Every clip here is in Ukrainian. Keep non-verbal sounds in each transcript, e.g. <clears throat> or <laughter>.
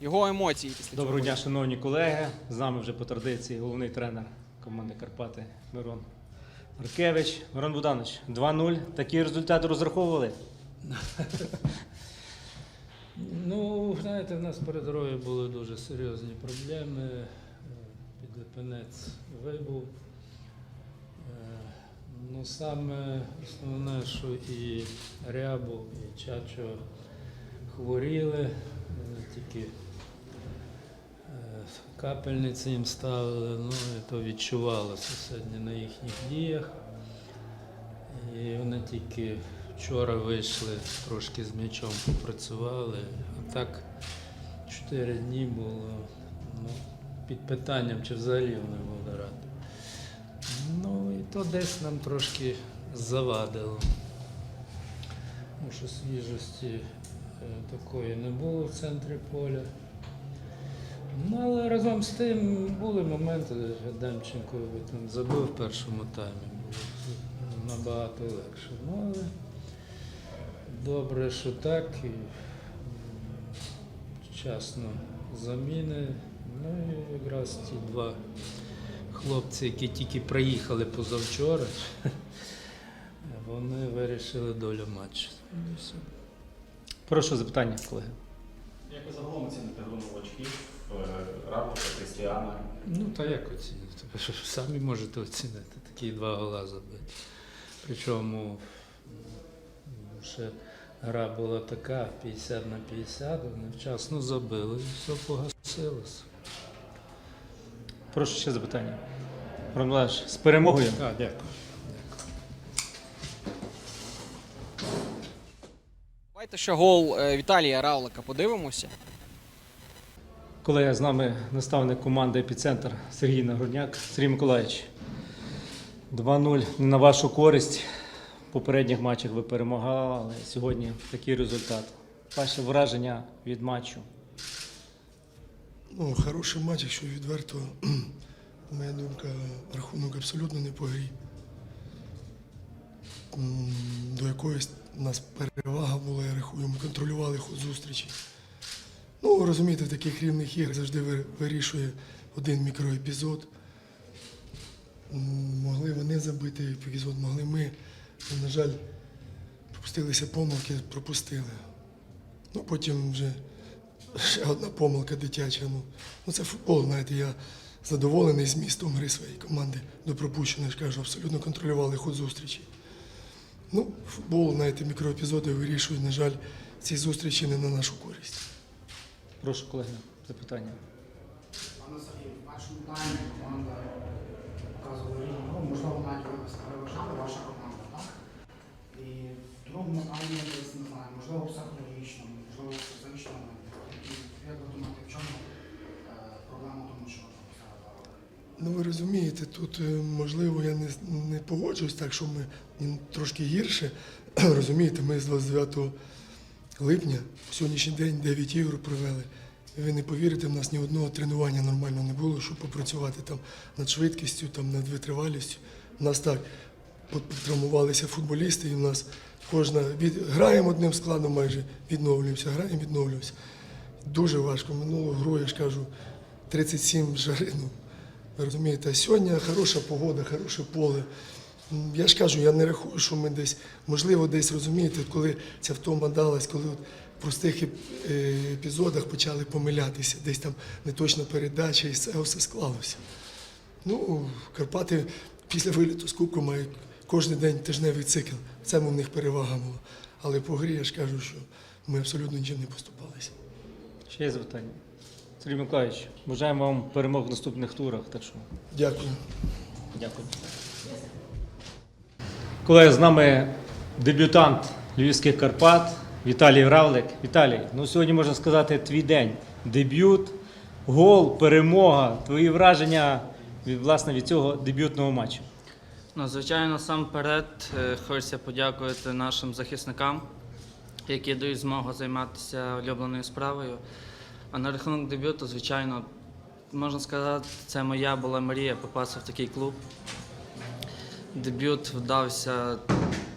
Його емоції після Доброго дня, шановні колеги. З нами вже по традиції головний тренер команди Карпати Мирон Маркевич. Мирон Богданович, 2-0. Такі результати розраховували. <laughs> Ну, знаєте, в нас перед дорогою були дуже серйозні проблеми. Е, Підлипинець вибув. Е, Ну, саме основне, що і Рябов, і Чачо хворіли, е, тільки капельниці їм ставили, ну то відчувалося сьогодні на їхніх діях. І вони тільки вчора вийшли, трошки з м'ячом попрацювали. А так чотири дні було ну, під питанням, чи взагалі вони будуть грати. Ну і то десь нам трошки завадило. Тому що свіжості е, такої не було в центрі поля. Разом з тим були моменти, Демченко там забив в першому таймі, набагато легше. Ну, але добре, що так, і вчасно заміни. Ну і якраз ті два хлопці, які тільки приїхали позавчора, <laughs> вони вирішили долю матчу. Ну. Прошу запитання, колеги. Ви гру новачків, е, Равлика, Крістіана? Ну, та як оцінити? Ви що, самі можете оцінити такі два гола забити. Причому ще гра була така 50 на 50, вони вчасно забили і все погасилося. Прошу ще запитання. Богданович, з перемогою. А, дякую. Давайте ще гол е, Віталія Равлика подивимося. Колеги, з нами наставник команди Епіцентр Сергій Нагорняк. Сергій Миколаївич, 2-0 не на вашу користь. В попередніх матчах ви перемагали, але сьогодні такий результат. Ваше враження від матчу. Ну, хороший матч, якщо відверто, <clears throat> моя думка, рахунок абсолютно не по грі. До якоїсь у нас перевага була, я рахую, ми контролювали ход зустрічі. Ну, розумієте, в таких рівних іграх завжди вирішує один мікроепізод. Могли вони забити епізод, могли ми. Ну, На жаль, пропустилися помилки, пропустили. Ну, потім вже ще одна помилка дитяча. Ну, ну це футбол, знаєте, я задоволений змістом гри своєї команди до пропущеної, ж кажу, абсолютно контролювали ход зустрічі. Ну, футбол, знаєте, мікроепізоди вирішують, на жаль, ці зустрічі не на нашу користь. Прошу, колеги, запитання. Пане Сергію, в першому таймі команда показувала рівну гру, можливо, навіть ви переважали ваша команда, так? І в другому таймі десь не знаю, можливо, психологічно, можливо, фізично. Як ви думаєте, в чому е, проблема в тому, що? Ну, ви розумієте, тут, е, можливо, я не, не погоджуюсь так, що ми трошки гірше. <clears throat> Розумієте, ми з 29 липня сьогоднішній день 9 ігор провели. Ви не повірите, в нас ні одного тренування нормально не було, щоб попрацювати там над швидкістю, там, над витривалістю. У нас так от травмувалися футболісти, і в нас кожна від... граємо одним складом майже, відновлюємося, граємо, відновлюємося. Дуже важко. Минулу гру, я ж кажу, 37 жари. Ну, ви розумієте, сьогодні хороша погода, хороше поле. Я ж кажу, я не рахую, що ми десь, можливо, десь розумієте, коли ця втома далась, коли от в простих е, епізодах почали помилятися, десь там неточна передача і все, все склалося. Ну, Карпати після виліту з Кубку мають кожен день тижневий цикл. В цьому в них перевага була. Але по грі я ж кажу, що ми абсолютно нічим не поступалися. Ще є запитання. Сергій Миколаївич, бажаємо вам перемог в наступних турах. Так що Дякую. Дякую. Колеги, з нами дебютант Львівських Карпат Віталій Равлик. Віталій, ну сьогодні можна сказати твій день. Дебют, гол, перемога. Твої враження від, власне, від цього дебютного матчу. Ну, звичайно, сам перед хочеться подякувати нашим захисникам, які дають змогу займатися улюбленою справою. А на рахунок дебюту, звичайно, можна сказати, це моя була мрія попасти в такий клуб. Дебют вдався,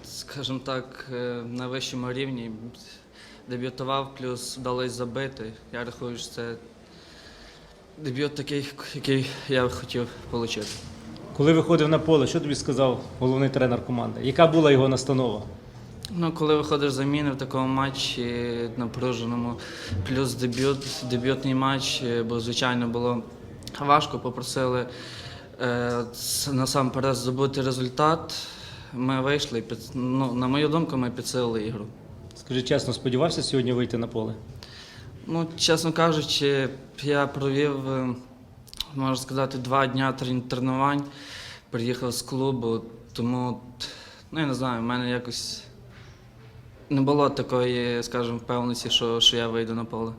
скажімо так, е, на вищому рівні. дебютував, плюс вдалося забити. Я рахую, що це дебют такий, який я хотів отримати. Коли виходив на поле, що тобі сказав головний тренер команди? Яка була його настанова? Ну, коли виходиш заміни в такому матчі напруженому, плюс дебют, дебютний матч, е, бо звичайно було важко. Попросили насамперед здобути результат. Ми вийшли, під, ну, на мою думку, ми підсилили ігру. Скажи чесно, сподівався сьогодні вийти на поле? Ну, чесно кажучи, я провів, е, можна сказати, два трен- тренувань, приїхав з клубу, тому, ну я не знаю, в мене якось не було такої, скажімо, впевненості, що, що я вийду на поле.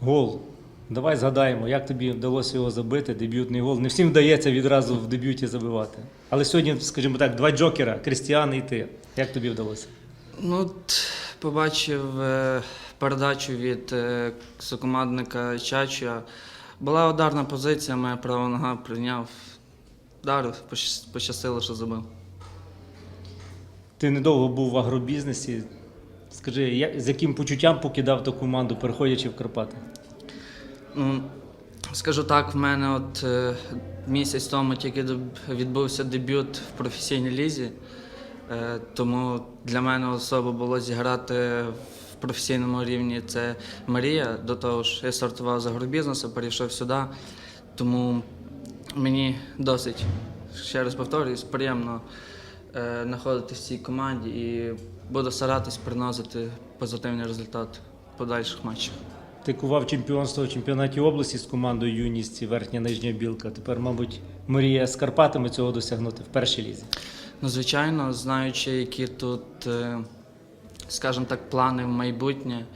Гол. Давай згадаємо, як тобі вдалося його забити, дебютний гол. Не всім вдається відразу в дебюті забивати. Але сьогодні, скажімо так, два джокера Крістіан і ти. Як тобі вдалося? Ну, побачив е, передачу від е, сокомандника Чача. Була ударна позиція, моя права нога прийняв. Вдарив, пощастило, що забив. Ти недовго був в агробізнесі. Скажи, як, з яким почуттям покидав ту команду, переходячи в Карпати? Ну, скажу так, в мене от е, місяць тому тільки відбувся дебют в професійній лізі. Е, тому для мене особо було зіграти в професійному рівні це Марія. До того ж, я стартував з агробізнесу, перейшов сюди. Тому мені досить, ще раз повторююсь, приємно е, знаходитися в цій команді і буду старатись приносити позитивний результат в подальших матчах. Ти кував чемпіонство в чемпіонаті області з командою Юність Верхня Нижня Білка. Тепер, мабуть, мрія з Карпатами цього досягнути в першій лізі. Ну, звичайно, знаючи, які тут, е, скажімо так, плани в майбутнє,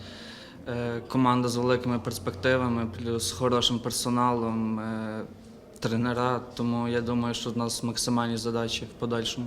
е, команда з великими перспективами, плюс хорошим персоналом, е, тренера. Тому я думаю, що в нас максимальні задачі в подальшому.